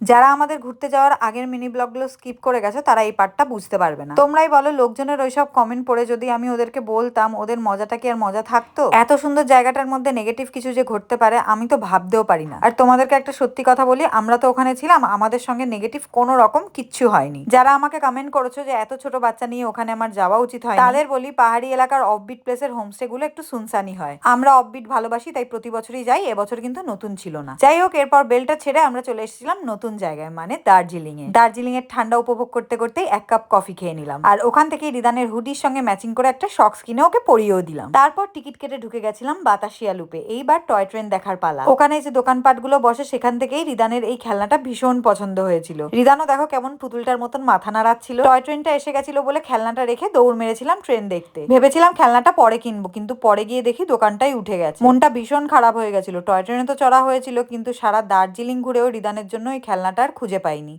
যারা আমাদের ঘুরতে যাওয়ার আগের মিনি ব্লগগুলো স্কিপ করে গেছে, তারা এই পার্টটা বুঝতে পারবে না। তোমরাই বলো, লোকজনের ওইসব কমেন্ট পড়ে যদি আমি ওদেরকে বলতাম, ওদের মজাটা কি আর মজা থাকতো? এত সুন্দর জায়গাটার মধ্যে নেগেটিভ কিছু যে ঘটতে পারে, আমি তো ভাবতেও পারি না। আর তোমাদেরকে একটা সত্যি কথা বলি, আমরা তো ওখানে ছিলাম, আমাদের সঙ্গে নেগেটিভ কোনো রকম কিচ্ছু হয়নি। যারা আমাকে কমেন্ট করেছ যে এত ছোট বাচ্চা নিয়ে ওখানে আমার যাওয়া উচিত হয় তাদের বলি, পাহাড়ি এলাকার অফবিট প্লেসের হোমস্টে গুলো একটু সুনসানি হয়। আমরা অফবিট ভালোবাসি, তাই প্রতি বছরই যাই, এবছর কিন্তু নতুন ছিল না। যাই হোক, এরপর বেলটা ছেড়ে আমরা চলে এসেছিলাম নতুন জায়গায় মানে দার্জিলিং এ দার্জিলিং এর ঠান্ডা উপভোগ করতে করতেই এক কাপ কফি খেয়ে নিলাম। আর ওখান থেকে রিদানের হুডির সঙ্গে ম্যাচিং করে একটা শক্স কিনে ওকে পরিয়েও দিলাম। তারপর টিকিট কেটে ঢুকে গেছিলাম বাতাসিয়া লুপে। এইবার টয় ট্রেন দেখার পালা। ওখানে যে দোকানপাটগুলো বসে, সেখান থেকেই রিদানের এই খেলনাটা ভীষণ পছন্দ হয়েছিল। রিদানও দেখো কেমন পুতুলটার মতন মাথা নাড়াচ্ছিল। টয় ট্রেনটা এসে গেছিল বলে খেলনাটা রেখে দৌড় মেরেছিলাম ট্রেন দেখতে। ভেবেছিলাম খেলনাটা পরে কিনবো, কিন্তু পরে গিয়ে দেখি দোকানটাই উঠে গেছে। মনটা ভীষণ খারাপ হয়ে গেছিল। টয় ট্রেনে তো চড়া হয়েছিল, কিন্তু সারা দার্জিলিং ঘুরেও রিদানের জন্য এই খেলনাটা আর খুঁজে পাইনি।